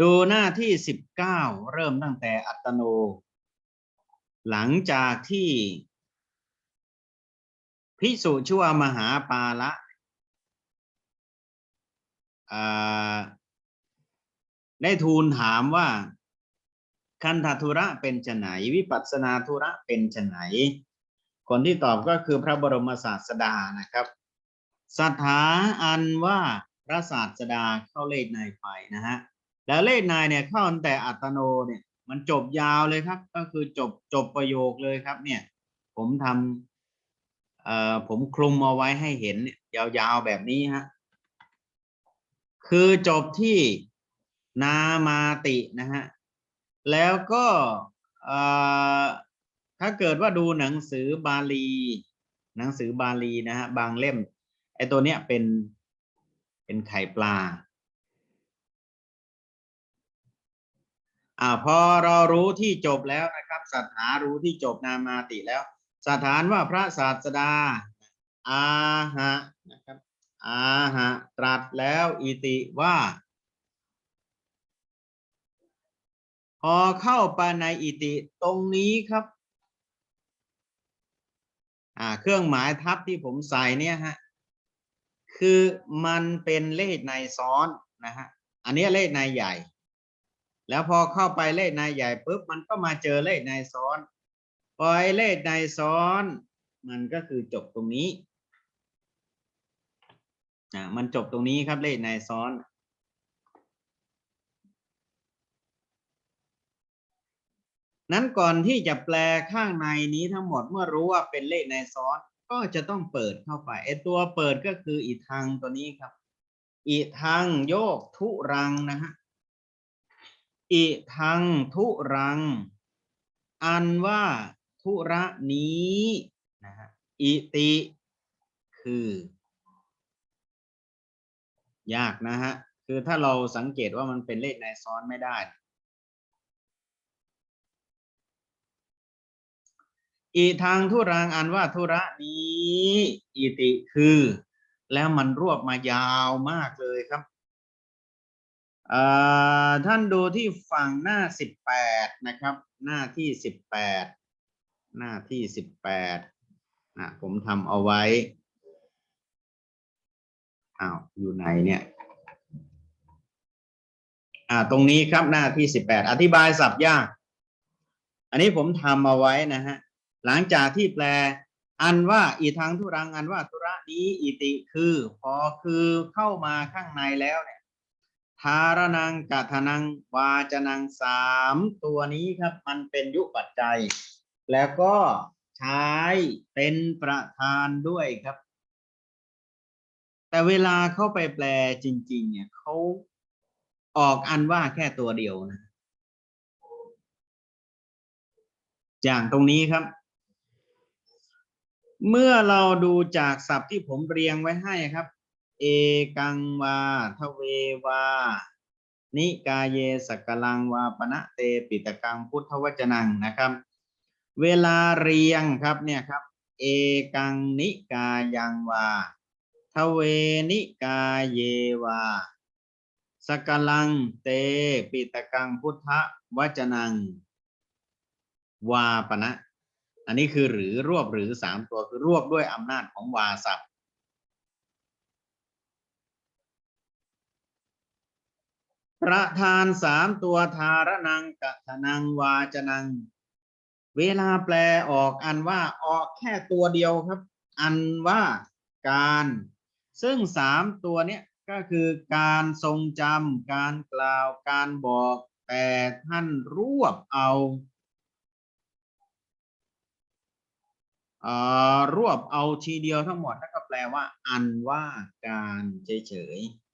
ดูหน้าที่สิบเก้าเริ่มตั้งแต่อัตโน หลังจากที่พิสุชั่วมหาปาละาได้ทูลถามว่า คันธทุระเป็นไฉนวิปัสสนาธุระเป็นไฉนคนที่ตอบก็คือพระบรมศาสดานะครับสถาอันว่าพระศาสดาเข้าเลขในไปนะฮะ แล้วเลขนายเนี่ยเข้าตั้งแต่อัตโนเนี่ยมันจบยาวเลยครับ ก็คือจบจบประโยคเลยครับ เนี่ย ผมทำเอ่อผมคลุมเอาไว้ให้เห็นเนี่ยยาวๆแบบนี้ฮะคือจบที่นามาตินะฮะแล้วก็เอ่อถ้าเกิดว่าดูหนังสือบาลี หนังสือบาลีนะฮะบางเล่มไอ้ตัวเนี้ยเป็นเป็นไข่ปลา อ่าพอเรารู้ที่จบแล้วนะครับสถารู้ที่จบนามาติแล้ว สถานว่าพระศาสดา อาหะนะครับอาหะตรัสแล้วอิติว่า พอเข้าไปในอิติตรงนี้ครับอ่าเครื่องหมายทับที่ผมใส่เนี่ยฮะคือมันเป็นเลขในซ้อนนะฮะอันนี้เลขในใหญ่ แล้วพอเข้าไปเลขในใหญ่ปุ๊บมันก็มาเจอเลขในซ้อนพอไอ้เลขในซ้อน มันก็คือจบตรงนี้อ่ามันจบตรงนี้ครับเลขในซ้อนนั้นก่อนที่จะแปลข้างในนี้ทั้งหมดเมื่อรู้ว่าเป็นเลขในซ้อน ก็จะต้องเปิดเข้าไปไอตัวเปิดก็คืออีทางตัวนี้ครับ อีทางโยกทุรังนะฮะ อิทังทุรัง อันว่าทุระนี้นะฮะอิติคือ ยากนะฮะ คือถ้าเราสังเกตว่ามันเป็นเลขในซ้อนไม่ได้ อีทางทุรังอันว่าธุระนี้อิติคือ แล้วมันรวบมายาวมากเลยครับ ท่านดูที่ฝั่งหน้าสิบแปดนะครับ หน้าที่สิบแปดหน้าที่สิบแปดนะผมทำเอาไว้อ้าวอยู่ไหนเนี่ยอ่าตรงนี้ครับหน้าที่สิบแปดอธิบายสับยาก อันนี้ผมทำเอาไว้นะฮะหลังจากที่แปล อันว่าอีทางทุรังอันว่าธุระนี้อิติคือ พอคือเข้ามาข้างในแล้วเนี่ย ทารนังกัทนังวาจนังสามตัวนี้ครับมันเป็นยุปัจจัย แล้วก็ใช้เป็นประธานด้วยครับ แต่เวลาเข้าไปแปลจริง ๆ เนี่ยเขาออกอันว่าแค่ตัวเดียวนะอย่างตรงนี้ครับ เมื่อเราดูจากศัพท์ที่ผมเรียงไว้ให้ครับ เอกังวาทเววา นิกาเยสกลังวาปณะเตปิตกังพุทธวจนังนะครับ เวลาเรียงครับเนี่ยครับ เอกังนิกายังวาทเวนิกาเยวาสกลังเตปิตกังพุทธวจนัง วาปณะอันนี้คือหรือรวบหรือสามตัวคือรวบด้วยอำนาจของวาศัพ ประธานสามตัวทารนังกะทนังวาจนัง เวลาแปลออกอันว่าออกแค่ตัวเดียวครับ อันว่าการ ซึ่งสามตัวเนี้ยก็คือการทรงจำการกล่าวการบอกแต่ท่านรวบเอาเอ่อรวบเอาทีเดียวทั้งหมดแล้วก็แปลว่า อันว่าการเฉยๆ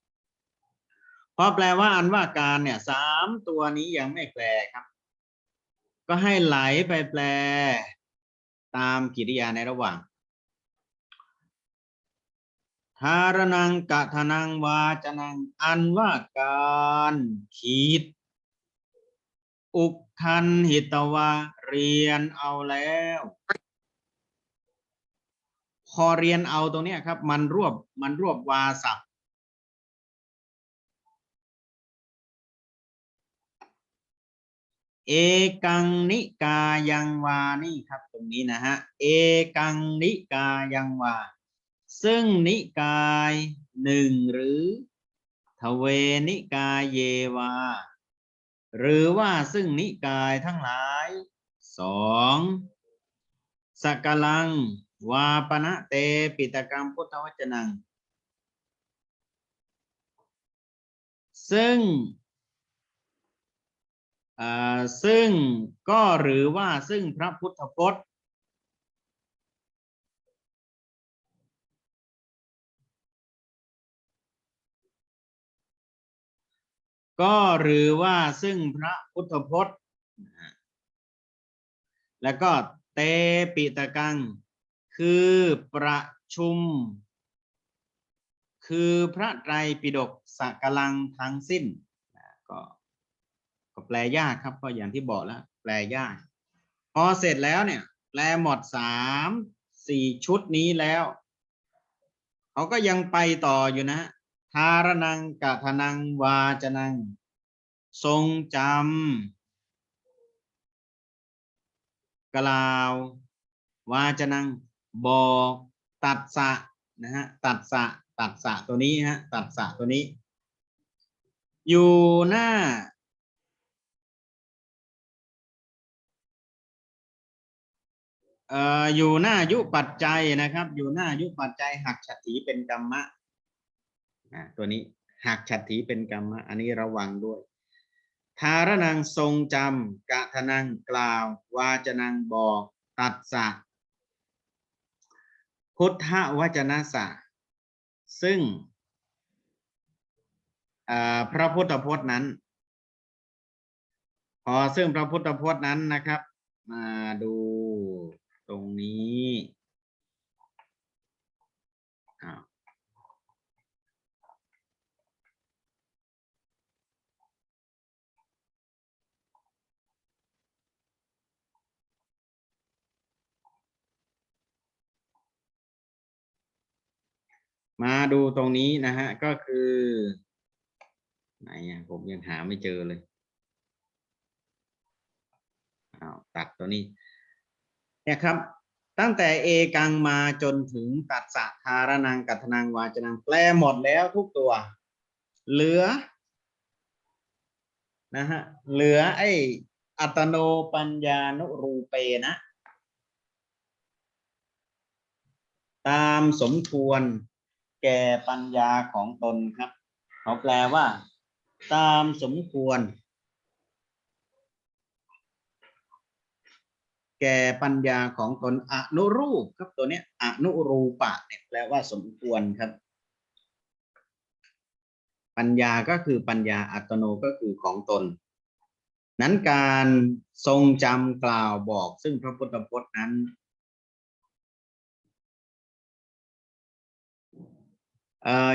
พอแปลว่าอันว่าการเนี่ยสามตัวนี้ยังไม่แปลครับ ก็ให้ไหลไปแปล ตามกิริยาในระหว่างทารนังกะทนังวาจนังอันว่าการคิดอุกทันหิตวาเรียนเอาแล้ว พอเรียนเอาตรงนี้ครับ มันรวบมันรวบวาศัพ เอกังนิกายังวานี่ครับตรงนี้นะฮะเอกังนิกายังวา ซึ่งนิกายหนึ่งหรือทเวนิกายเยวา หรือว่าซึ่งนิกายทั้งหลายสองสักลัง วาปณะเตปิตกรรมพุทธวจนัง ซึ่ง ซึ่งก็หรือว่าซึ่งพระพุทธพจน์ ก็หรือว่าซึ่งพระพุทธพจน์ แล้วก็เตปิตกัง คือประชุม คือพระไตรปิฎกสักลังทั้งสิ้น ก็แปลยากครับก็อย่างที่บอกแล้ว แปลยาก พอเสร็จแล้วเนี่ย แปลหมดสามสี่ชุดนี้แล้วเขาก็ยังไปต่ออยู่นะทารนังกะทนังวาจนัง ทรงจำกล่าว วาจนัง บอกตัดสะนะฮะตัดสะตัดสะตัวนี้ฮะตัดสะตัวนี้ อยู่หน้า อยู่หน้ายุปัจจัยนะครับ อยู่หน้ายุปัจจัยหักฉัตถีเป็นกรรมะตัวนี้หักฉัตถีเป็นกรรมะ อันนี้ระวังด้วย ทารนังทรงจำกะทนังกล่าว วาจนังบอกตัดสะพุทธวจนะสะซึ่งพระพุทธพจน์นั้นพอซึ่งพระพุทธพจน์นั้นนะครับมาดู ตรงนี้มาดูตรงนี้นะฮะ ก็คือ ไหนอะผมยังหาไม่เจอเลยอ้าวตัดตัวนี้ เนี่ยครับตั้งแต่เอกังมาจนถึงตัดสะทารนังกัตนังวาจนังแปลหมดแล้วทุกตัว เหลือนะฮะเหลือไอ้อัตโนปัญญานุรูเปนะ ตามสมควรแก่ปัญญาของตนครับเขาแปลว่า ตามสมควร แก่ปัญญาของตนอนุรูปครับตัวนี้อนุรูปะเนี่ยแปลว่าสมควรครับ ปัญญาก็คือปัญญาอัตโนก็คือของตน นั้นการทรงจำกล่าวบอก ซึ่งพระพุทธพจน์นั้น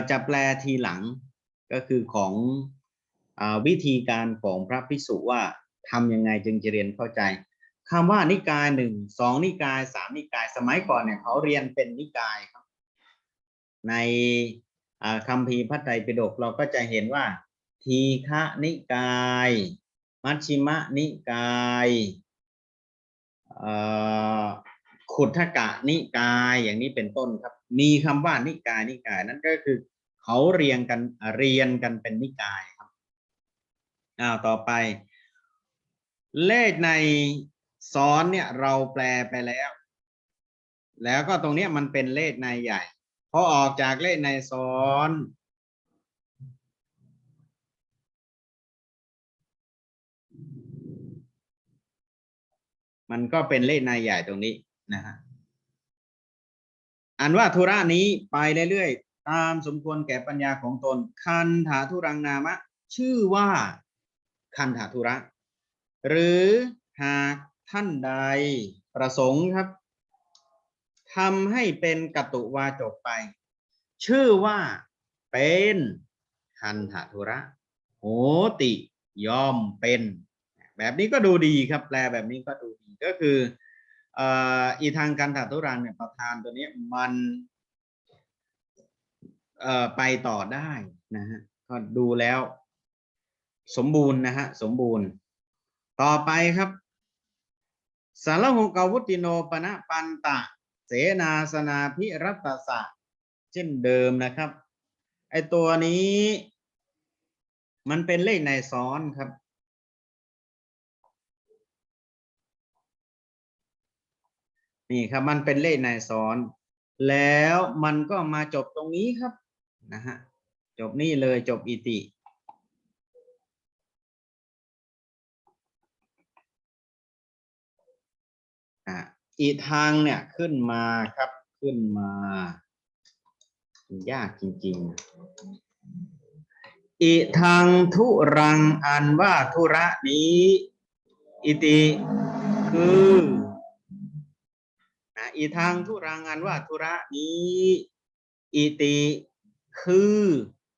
จะแปลทีหลังก็คือของอวิธีการของพระภิกษุว่าทำยังไงจึงจะเรียนเข้าใจ คำว่านิกายหนึ่งสองนิกายสามนิกาย สมัยก่อนเนี่ยเขาเรียนเป็นนิกายครับ ในคัมภีพระไตรปิฎกเราก็จะเห็นว่า ทีฆะนิกาย มัชชิมะนิกายขุทกะนิกายอย่างนี้เป็นต้นครับ มีคำว่านิกายนิกายนั่นก็คือเขาเรียงกันเรียนกันเป็นนิกายครับอ้าวต่อไป เลขใน ซ้อนเนี่ยเราแปลไปแล้ว แล้วก็ตรงนี้มันเป็นเลขในใหญ่พอออกจากเลขในซ้อน มันก็เป็นเลขในใหญ่ตรงนี้นะฮะอันว่าธุระนี้ไปเรื่อยๆตามสมควรแก่ปัญญาของตน คันถาธุรังนามะ ชื่อว่าคันถาธุระ หรือหาก ท่านใดประสงค์ครับทำให้เป็นกตุวาจกไป ชื่อว่าเป็นคันถาธุระโหติย่อมเป็น แบบนี้ก็ดูดีครับ แปลแบบนี้ก็ดูดีก็คืออีทางการถาธุรังเนี่ยประธานตัวนี้มันไปต่อได้นะฮะก็ดูแล้ว สมบูรณ์นะฮะสมบูรณ์ ต่อไปครับ สารหุกาวุติโนปณะปันตะ เสนาสนาพิรัตสะ เช่นเดิมนะครับ ไอตัวนี้ มันเป็นเลขในซ้อนครับ นี่ครับมันเป็นเลขในซ้อน แล้วมันก็มาจบตรงนี้ครับนะฮะจบนี่เลยจบอิติ อะอีทางเนี่ยขึ้นมาครับขึ้นมา ยากจริง ๆ อีทางทุรังอันว่าธุระนี้ อิติคืออีทางทุรังอันว่าธุระนี้ อิติคือ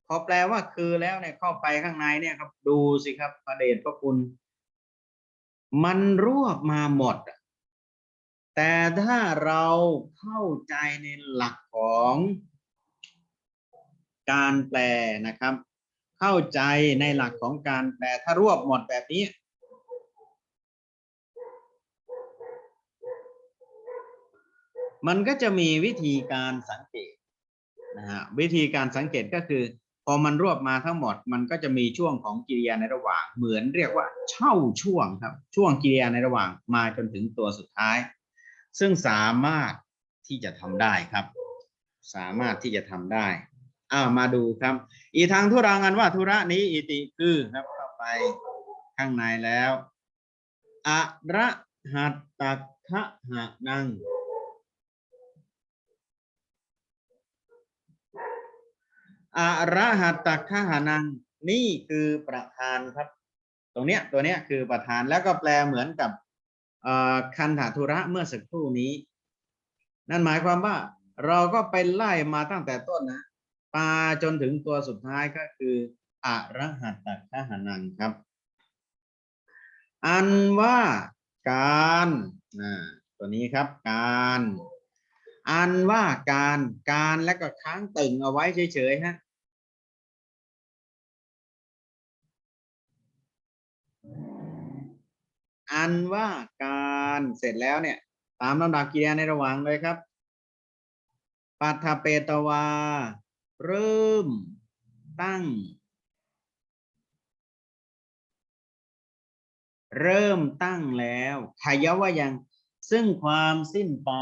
พอแปลว่าคือแล้วเนี่ยเข้าไปข้างในเนี่ยครับ ดูสิครับพระเดชพระคุณ มันรวบมาหมดอะ แต่ถ้าเราเข้าใจในหลักของการแปลนะครับ เข้าใจในหลักของการแปลถ้ารวบหมดแบบนี้ มันก็จะมีวิธีการสังเกตนะฮะวิธีการสังเกตก็คือ พอมันรวบมาทั้งหมด มันก็จะมีช่วงของกิริยาในระหว่าง เหมือนเรียกว่า เช่าช่วงครับ ช่วงกิริยาในระหว่างมาจนถึงตัวสุดท้าย ซึ่งสามารถที่จะทำได้ครับ สามารถที่จะทำได้อ้าวมาดูครับ อีทางทุรังันว่าธุระนี้อิติคือครับเข้าไปข้างในแล้วอะระหัตตะคะหะนังอะระหัตตะคะหะนัง นี่คือประธานครับ ตรงเนี้ยตัวเนี้ยคือประธานแล้วก็แปลเหมือนกับ คันธทุระเมื่อสักครู่นี้ นั่นหมายความว่าเราก็ไปไล่มาตั้งแต่ต้นนะปาจนถึงตัวสุดท้ายก็คืออรหัตตะคหานังครับ อันว่าการนะตัวนี้ครับการ อันว่าการการแล้วก็ค้างตึงเอาไว้เฉยๆฮะ อันว่าการเสร็จแล้วเนี่ย ตามลำดับกิริยาในระหว่างเลยครับปัทเปตวา เริ่มตั้ง เริ่มตั้งแล้วขยว่ายังซึ่งความสิ้นไป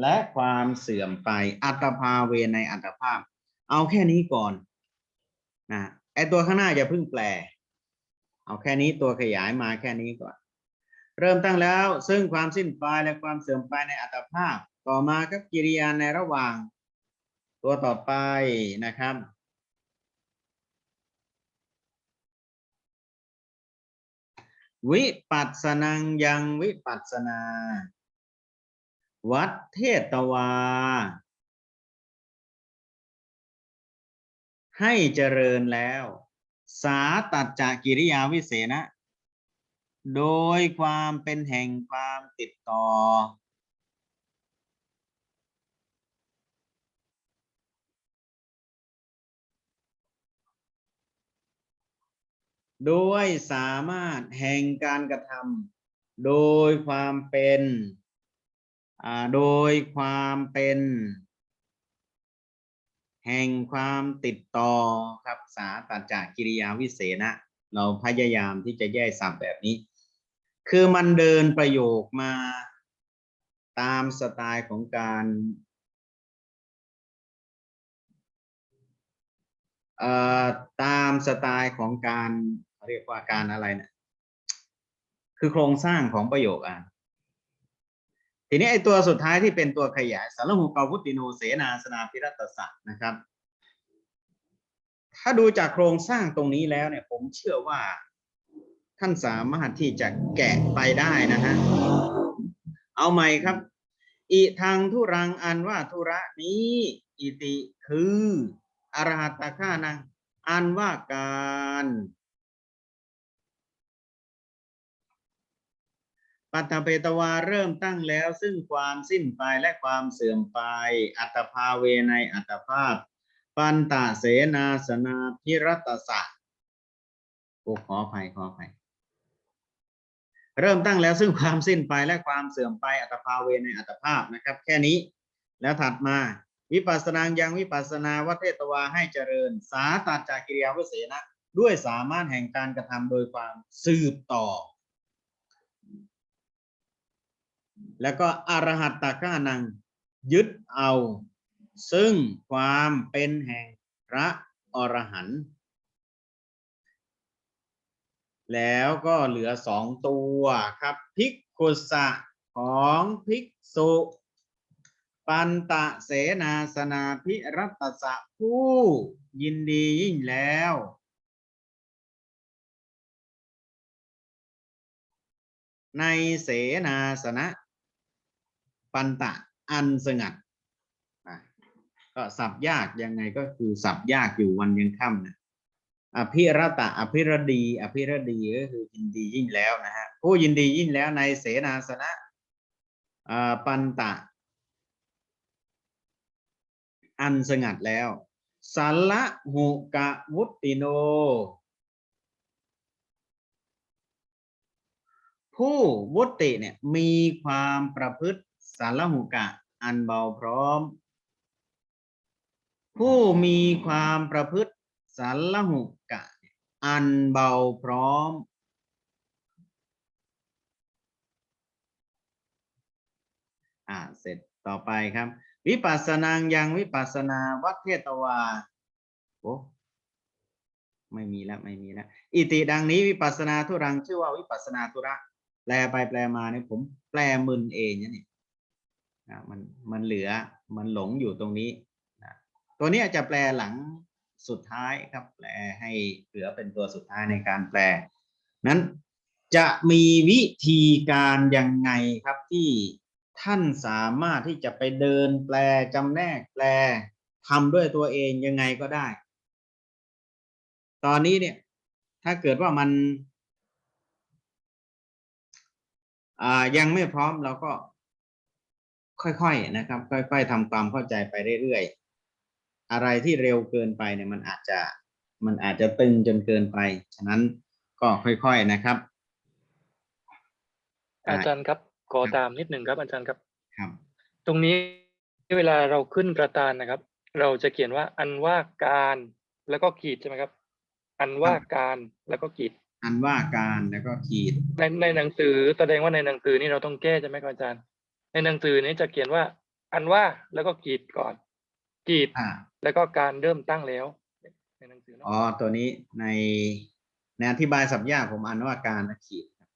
และความเสื่อมไป อัตภาเวในอัตภาพ เอาแค่นี้ก่อนนะไอตัวข้างหน้าอย่าเพิ่งแปล เอาแค่นี้ตัวขยายมาแค่นี้ก่อน เริ่มตั้งแล้ว ซึ่งความสิ้นไปและความเสื่อมไปในอัตภาพ ต่อมาครับกิริยาในระหว่าง ตัวต่อไปนะครับ วิปัสสนังยังวิปัสสนา วัดเทตวา ให้เจริญแล้ว สาตัดจากกิริยาวิเศษนะ โดยความเป็นแห่งความติดต่อโดยสามารถแห่งการกระทำโดยความเป็นโดยความเป็น แห่งความติดต่อครับสาตัดจากกิริยาวิเศษนะ เราพยายามที่จะแยกศัพท์แบบนี้ คือมันเดินประโยคมาตามสไตล์ของการเอ่อตามสไตล์ของการเรียกว่าการอะไรเนะคือโครงสร้างของประโยคอะทีนี้ไอ้ตัวสุดท้ายที่เป็นตัวขยายสารหูปาวุติโนเสนาสนาพิรัตสักนะครับ ถ้าดูจากโครงสร้างตรงนี้แล้วเนี่ย ผมเชื่อว่า ท่านสามารถที่จะแกะไปได้นะฮะ เอาใหม่ครับ อิทางทุรังอันว่าธุระนี้ อิติคืออรหัตตะข้านังอันว่าการปัตตเปตวาเริ่มตั้งแล้วซึ่งความสิ้นไปและความเสื่อมไป อัตภาเวในอัตภาพ ปันตะเสนาสนาพิรัตสะโอ้ขออภัยขออภัย เริ่มตั้งแล้วซึ่งความสิ้นไปและความเสื่อมไปอัตภาเวในอัตภาพนะครับ แค่นี้ แล้วถัดมาวิปัสสนายังวิปัสสนาวัเทตวาให้เจริญ สาตัดจากกิริยาวิเศษนะด้วยสามารถแห่งการกระทำโดยความสืบต่อ แล้วก็อรหัตตก้านัง ยึดเอา ซึ่งความเป็นแห่งพระอรหันต์ แล้วก็เหลือสองตัวครับภิกขุสะของภิกษุ ปันตะเสนาสนาพิรัตสะผู้ยินดียิ่งแล้ว ในเสนาสนะ ปันตะอันสงัดก็สับยากยังไงก็คือสับยากอยู่วันยังค่ำนะ อภิรตะอภิรดี อภิรดีก็คือยินดียิ่งแล้วนะฮะผู้ยินดียิ่งแล้วในเสนาสนะปันตะ อันสงัดแล้วสัลละหุกะวุติโน ผู้วุติเนี่ยมีความประพฤติสารหุกะอันเบาพร้อม ผู้มีความประพฤติสารหุก อันเบาพร้อม อ่าเสร็จต่อไปครับ วิปัสสนางยังวิปัสสนาวัฏเทตวาโอ้ไม่มีแล้วไม่มีแล้วอิติดังนี้วิปัสสนาทุรังชื่อว่าวิปัสสนาธุระ แปลไปแปลมาเนี่ยผมแปลมึนเองเนี่ยนะมันมันเหลือมันหลงอยู่ตรงนี้นะตัวนี้จะแปลหลัง สุดท้ายครับแปลให้เหลือเป็นตัวสุดท้ายในการแปล นั้นจะมีวิธีการยังไงครับที่ท่านสามารถที่จะไปเดินแปลจำแนกแปลทำด้วยตัวเองยังไงก็ได้ ตอนนี้เนี่ยถ้าเกิดว่ามันยังไม่พร้อมเราก็ค่อยๆนะครับ ค่อย ๆทำความเข้าใจไปเรื่อยๆ อะไรที่เร็วเกินไปเนี่ยมันอาจจะมันอาจจะตึงจนเกินไป ฉะนั้นก็ค่อยๆนะครับ อาจารย์ครับขอตามนิดหนึ่งครับ อาจารย์ครับครับ ตรงนี้เวลาเราขึ้นกระดานนะครับ เราจะเขียนว่าอันว่าการแล้วก็ขีดใช่ไหมครับ อันว่าการแล้วก็ขีด อันว่าการแล้วก็ขีด ในในหนังสือแสดงว่าในหนังสือนี่เราต้องแก้ใช่ไหมครับอาจารย์ ในหนังสือนี้จะเขียนว่า อันว่าแล้วก็ขีดก่อน ขีดอ่าแล้วก็การเริ่มตั้งแล้วในหนังสือเนอะอ๋อตัวนี้ในในอธิบายสับยากผมอ่านว่าการและขีดครับ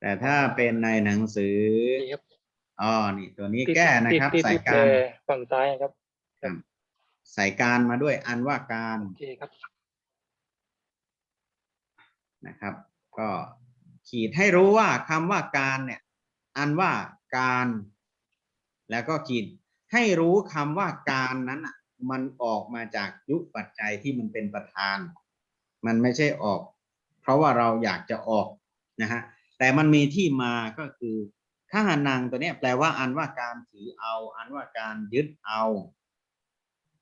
แต่ถ้าเป็นในหนังสือนี่ครับอ๋อนี่ตัวนี้ที่แก้นะครับ ที่ใส่ที่แปลการฝั่งซ้ายครับใส่การมาด้วยอันว่าการโอเคครับนะครับ ก็ขีดให้รู้ว่าคำว่าการเนี่ย อันว่าการ แล้วก็ขีด ให้รู้คำว่าการนั้นอะมันออกมาจากยุคปัจจัยที่มันเป็นประธาน มันไม่ใช่ออก เพราะว่าเราอยากจะออกนะฮะแต่มันมีที่มาก็คือข้าหนนางตัวนี้แปลว่าอันว่าการถือเอา อันว่าการยึดเอา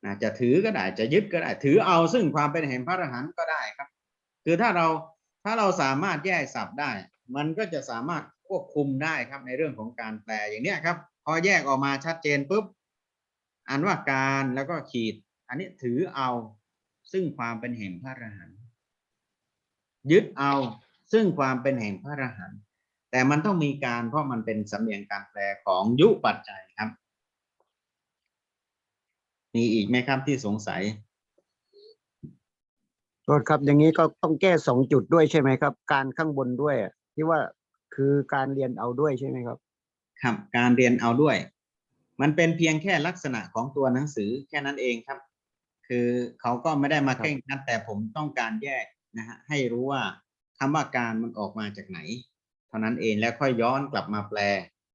นะจะถือก็ได้จะยึดก็ได้ ถือเอาซึ่งความเป็นแห่งพระอรหันต์ก็ได้ครับ คือถ้าเราถ้าเราสามารถแยกศัพท์ได้ มันก็จะสามารถ ควบคุมได้ครับในเรื่องของการแปลอย่างเนี้ยครับ พอแยกออกมาชัดเจนปุ๊บอันว่าการแล้วก็ขีด อันนี้ถือเอาซึ่งความเป็นแห่งพระอรหันต์ยึดเอาซึ่งความเป็นแห่งพระอรหันต์แต่มันต้องมีการเพราะมันเป็นสำเนียงการแปลของยุปัจจัยครับ มีอีกไหมครับที่สงสัยโทษครับอย่างนี้ก็ต้องแก้สองจุดด้วยใช่ไหมครับ การข้างบนด้วยที่ว่า คือการเรียนเอาด้วยใช่ไหมครับ ครับการเรียนเอาด้วย มันเป็นเพียงแค่ลักษณะของตัวหนังสือแค่นั้นเองครับ คือเขาก็ไม่ได้มาครับเคร่งครัดแต่ผมต้องการแยกนะฮะให้รู้ว่าคำว่าการมันออกมาจากไหน เท่านั้นเองแล้วค่อยย้อนกลับมาแปล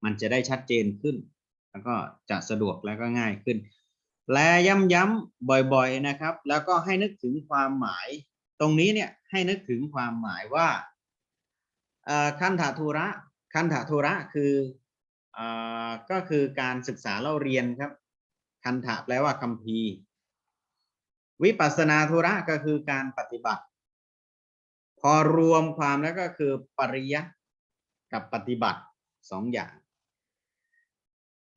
มันจะได้ชัดเจนขึ้น แล้วก็จะสะดวกแล้วก็ง่ายขึ้นแปลย้ำๆบ่อย ๆนะครับ แล้วก็ให้นึกถึงความหมาย ตรงนี้เนี่ยให้นึกถึงความหมายว่าเอ่อ คันถาธุระคันถาธุระคืออก็คือการศึกษาเล่าเรียนครับ คันถะแปลว่าคัมภีวิปัสนาธุระก็คือการปฏิบัติ พอรวมความแล้วก็คือปริยัติกับปฏิบัติสองอย่าง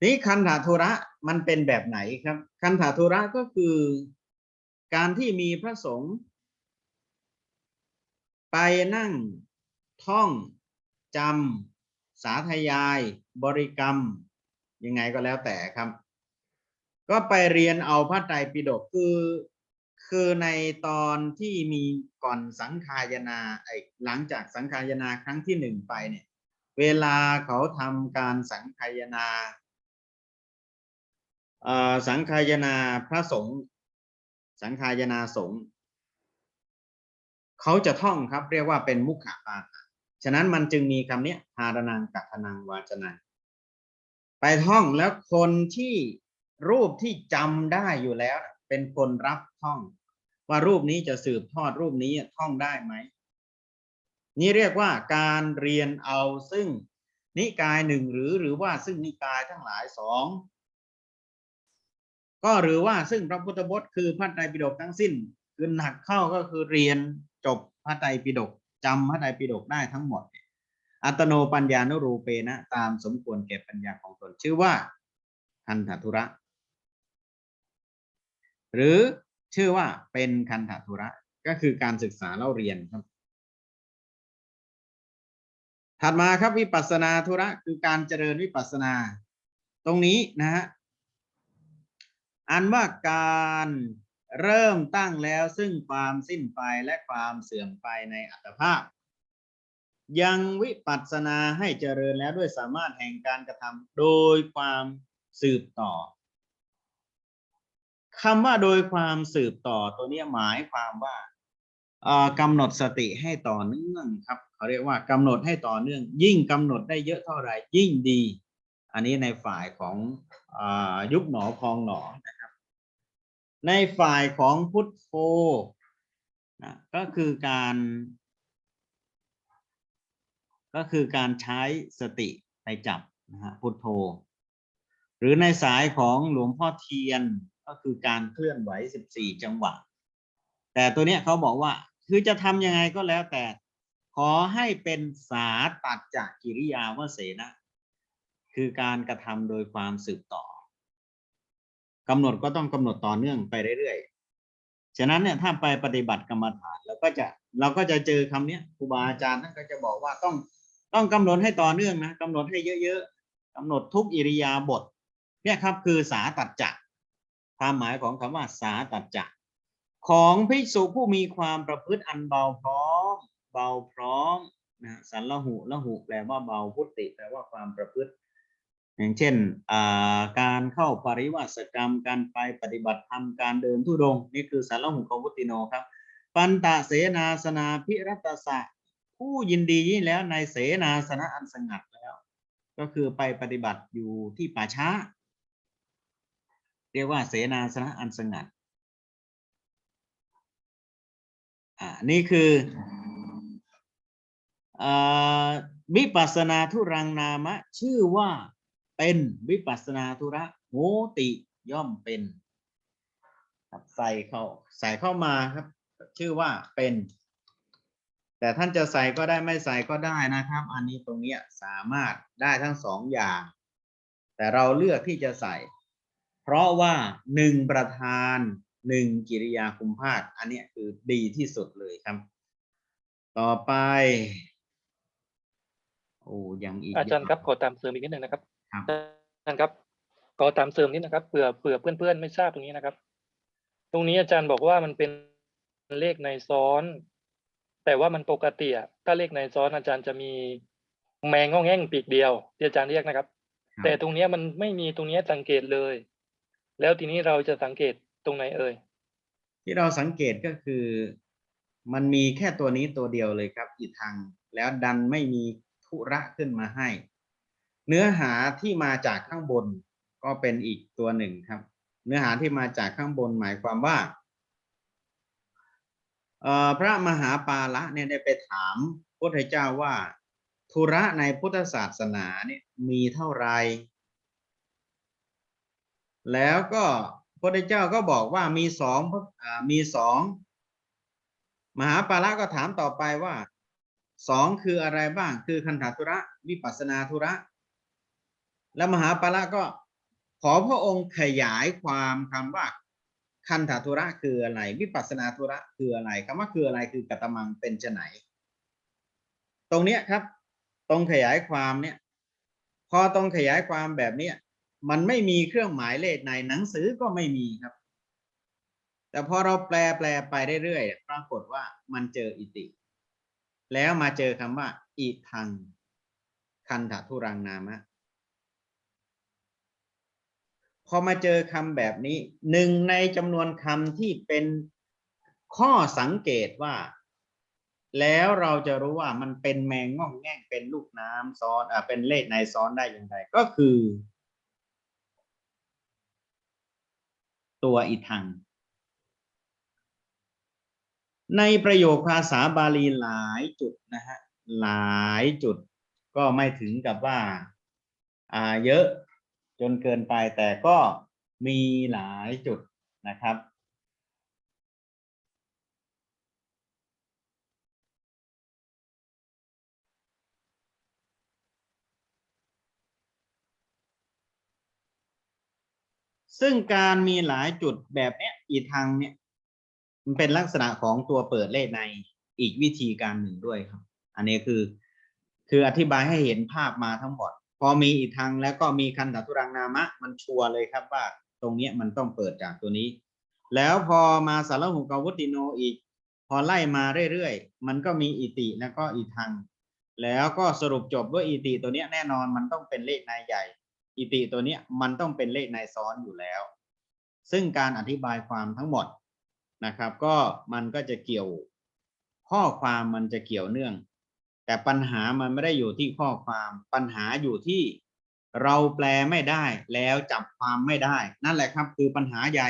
นี้คันธาธุระมันเป็นแบบไหนครับ คันธาธุระก็คือการที่มีพระสงฆ์ไปนั่ง ท่องจำสาธยาย บริกรรม ยังไงก็แล้วแต่ครับ ก็ไปเรียนเอาพระไตรปิฎกคือคือในตอนที่มีก่อนสังขายนาไอหลังจากสังขายนาครั้งที่หนึ่งไปเนี่ย เวลาเขาทำการสังขายนาสังขายนาพระสงฆ์สังขายนาสงฆ์เขาจะท่องครับ เรียกว่าเป็นมุขปาฐ ฉะนั้นมันจึงมีคำนี้ทารนังกัทนังวาจนังไปท่องแล้วคนที่รูปที่จำได้อยู่แล้ว เป็นคนรับท่อง ว่ารูปนี้จะสืบทอดรูปนี้ท่องได้ไหมนี่เรียกว่าการเรียนเอาซึ่งนิกายหนึ่งหรือหรือว่าซึ่งนิกายทั้งหลายสองก็หรือว่าซึ่งพระพุทธพจน์คือพระไตรปิฎกทั้งสิ้นคือหนักเข้าก็คือเรียนจบพระไตรปิฎก จำพระไตรปิฎกได้ทั้งหมด อัตโนปัญญานุรูเปนะ ตามสมควรแก่ปัญญาของตนชื่อว่าคันธทุระ หรือชื่อว่าเป็นคันธทุระก็คือการศึกษาเล่าเรียนครับ ถัดมาครับวิปัสสนาธุระคือการเจริญวิปัสสนา ตรงนี้นะฮะอันว่าการ เริ่มตั้งแล้วซึ่งความสิ้นไปและความเสื่อมไปในอัตภาพ ยังวิปัสสนาให้เจริญแล้วด้วยสามารถแห่งการกระทำโดยความสืบต่อคำว่าโดยความสืบต่อตัวนี้หมายความว่ากำหนดสติให้ต่อเนื่องครับเขาเรียกว่ากำหนดให้ต่อเนื่อง ยิ่งกำหนดได้เยอะเท่าไหร่ยิ่งดี อันนี้ในฝ่ายของอยุบหนอพองหนอนะ ในฝ่ายของพุทโธนะก็คือการ ก็คือการใช้สติไปจับนะฮะพุทโธ หรือในสายของหลวงพ่อเทียนก็คือการเคลื่อนไหว 14 จังหวะ แต่ตัวเนี้ยเขาบอกว่าคือจะทำยังไงก็แล้วแต่ ขอให้เป็นสาตัดจากกิริยาวเสนะ คือการกระทำโดยความสืบต่อ กำหนดก็ต้องกำหนดต่อเนื่องไปเรื่อยๆ ฉะนั้นเนี่ยถ้าไปปฏิบัติกรรมฐานเราก็จะเราก็จะเจอคำเนี้ยครูบาอาจารย์ท่านก็จะบอกว่าต้องต้องกำหนดให้ต่อเนื่องนะกำหนดให้เยอะๆกำหนดทุกอิริยาบถเนี่ยครับคือสาตัดจักความหมายของคำว่าสาตัดจักของภิกษุผู้มีความประพฤติอันเบาพร้อม เบาพร้อมนะสันละหุละหุแปลว่าเบาพุติแปลว่าความประพฤติ อย่างเช่นการเข้าปริวัติกรรม การไปปฏิบัติธรรม การเดินทุดงค์นี่คือสารหุกวุติโนครับ ปันตะเสนาสนาพิรัตสะผู้ยินดียิ่งแล้วในเสนาสนะอันสงัดแล้ว ก็คือไปปฏิบัติอยู่ที่ป่าช้า เรียกว่าเสนาสนะอันสงัดอ่านี่คือวิปัสสนาทุรังนามะชื่อว่า เป็นวิปัสนาธุระโหติย่อมเป็นครับใส่เข้าใส่เข้ามาครับ ชื่อว่าเป็น แต่ท่านจะใส่ก็ได้ไม่ใส่ก็ได้นะครับ อันนี้ตรงเนี้ยสามารถได้ทั้งสองอย่าง แต่เราเลือกที่จะใส่ เพราะว่าหนึ่งประธานหนึ่งกิริยาคุมภาคอันนี้คือดีที่สุดเลยครับ ต่อไปโอ้ยังอีกอาจารย์ครับขอตามเสริมอีกนิดนึงนะครับ ครับอาจารย์ครับขอตามเสริมนิดนะครับเผื่อเผื่อเพื่อนๆไม่ทราบตรงนี้นะครับ ตรงนี้อาจารย์บอกว่ามันเป็นเลขในซ้อน แต่ว่ามันปกติอะถ้าเลขในซ้อนอาจารย์จะมีแมงง่องแง่งปีกเดียวที่อาจารย์เรียกนะครับครับแต่ตรงเนี้ยมันไม่มีตรงเนี้ยสังเกตเลย แล้วทีนี้เราจะสังเกตตรงไหนเอ่ยที่เราสังเกตก็คือ มันมีแค่ตัวนี้ตัวเดียวเลยครับ อีทางแล้วดันไม่มีธุระขึ้นมาให้ เนื้อหาที่มาจากข้างบนก็เป็นอีกตัวหนึ่งครับ เนื้อหาที่มาจากข้างบนหมายความว่าพระมหาปาละเนี่ยได้ไปถามพระพุทธเจ้าว่า ธุระในพุทธศาสนาเนี่ยมีเท่าไหร่แล้วก็พระพุทธเจ้าก็บอกว่ามีสองอมีสองมหาปาระก็ถามต่อไปว่าสองคืออะไรบ้าง คือคันธทุระ วิปัสนาธุระ แล้วมหาปาระก็ขอพระองค์ขยายความคำว่า คันธทุระคืออะไร วิปัสนาธุระคืออะไรคำว่าคืออะไรคือกตมังเป็นจะไหน ตรงเนี้ยครับ ตรงขยายความเนี่ย พอตรงขยายความแบบเนี้ยมันไม่มีเครื่องหมายเลขในหนังสือก็ไม่มีครับ แต่พอเราแปลแปลไปเรื่อยๆปรากฏว่ามันเจออิติ แล้วมาเจอคำว่า อิทัง คันธทุรังนามะ พอมาเจอคำแบบนี้หนึ่งในจำนวนคำที่เป็นข้อสังเกตว่า แล้วเราจะรู้ว่ามันเป็นแมงง่องแง่งเป็นลูกน้ำซ้อนอ่าเป็นเลขในซ้อนได้อย่างไรก็คือ ตัวอิทัง ในประโยคภาษาบาลีหลายจุดนะฮะหลายจุดก็ไม่ถึงกับว่า อ่าเยอะ จนเกินไปแต่ก็มีหลายจุดนะครับ ซึ่งการมีหลายจุดแบบนี้อีทางเนี่ยมันเป็นลักษณะของตัวเปิดเลขในอีกวิธีการหนึ่งด้วยครับ อันนี้คือ คืออธิบายให้เห็นภาพมาทั้งหมด พอมีอีกทางแล้วก็มีคันธทุรังนามะ มันชัวร์เลยครับว่า ตรงเนี้ยมันต้องเปิดจากตัวนี้ แล้วพอมาสารหุกาวุติโนอีก พอไล่มาเรื่อยๆ มันก็มีอิติแล้วก็อีทัง แล้วก็สรุปจบด้วยอิติตัวเนี้ยแน่นอนมันต้องเป็นเลขในใหญ่ อิติตัวเนี้ยมันต้องเป็นเลขในซ้อนอยู่แล้ว ซึ่งการอธิบายความทั้งหมดนะครับ ก็มันก็จะเกี่ยว ข้อความมันจะเกี่ยวเนื่อง แต่ปัญหามันไม่ได้อยู่ที่ข้อความปัญหาอยู่ที่เราแปลไม่ได้แล้วจับความไม่ได้ นั่นแหละครับ คือปัญหาใหญ่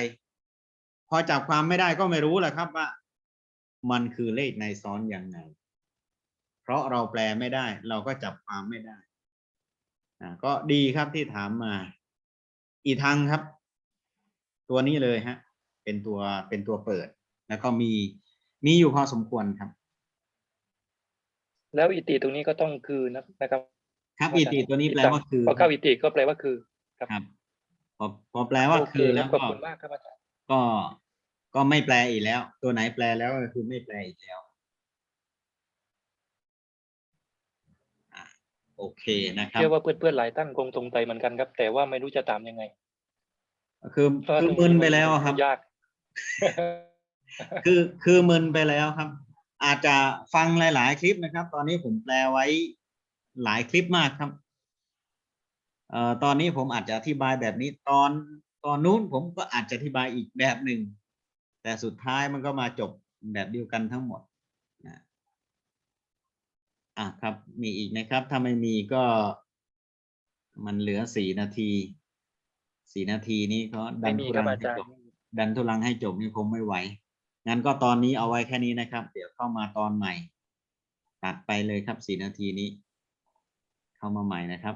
พอจับความไม่ได้ก็ไม่รู้แหละครับว่า มันคือเลขในซ้อนยังไง เพราะเราแปลไม่ได้ เราก็จับความไม่ได้ก็ดีครับที่ถามมา อีกทางครับ ตัวนี้เลยฮะ เป็นตัวเป็นตัวเปิด แล้วก็มีมีอยู่พอสมควรครับ แล้วอิติตรงนี้ก็ต้องคือนะนะครับ ครับอีติตัวนี้แปลว่าคือพอเข้าอิติก็แปลว่าคือครับพอพอแปลว่าโอเคคือคแล้รับวขอบก็คุณมากครับอาจารย์ก็ก็ไม่แปลอีกแล้ว ตัวไหนแปลแล้วก็คือไม่แปลอีกแล้วอะโอเคนะครับเชื่อว่าเพื่อนๆหลายท่านคงตรงใจเหมือนกันครับ แต่ว่าไม่รู้จะตามยังไง คือเพราะคือตรงมึนนี้ไปแล้วอะครับยากคือคือมึนไปแล้วครับ อาจจะฟังหลาย ๆ คลิปนะครับ ตอนนี้ผมแปลไว้หลายคลิปมากครับเอ่อตอนนี้ผมอาจจะอธิบายแบบนี้ตอนตอนนู้นผมก็อาจจะอธิบายอีกแบบหนึ่ง แต่สุดท้ายมันก็มาจบแบบเดียวกันทั้งหมดนะอะครับมีอีกไหมครับ ถ้าไม่มีก็มันเหลือสี่นาทีสี่นาทีนี้เขาดัไม่นมีทุครัรับงอาให้จารจย์บดันทุลังให้จบนี่คงไม่ไหว งั้นก็ตอนนี้เอาไว้แค่นี้นะครับ เดี๋ยวเข้ามาตอนใหม่ ตัดไปเลยครับสี่นาทีนี้ เข้ามาใหม่นะครับ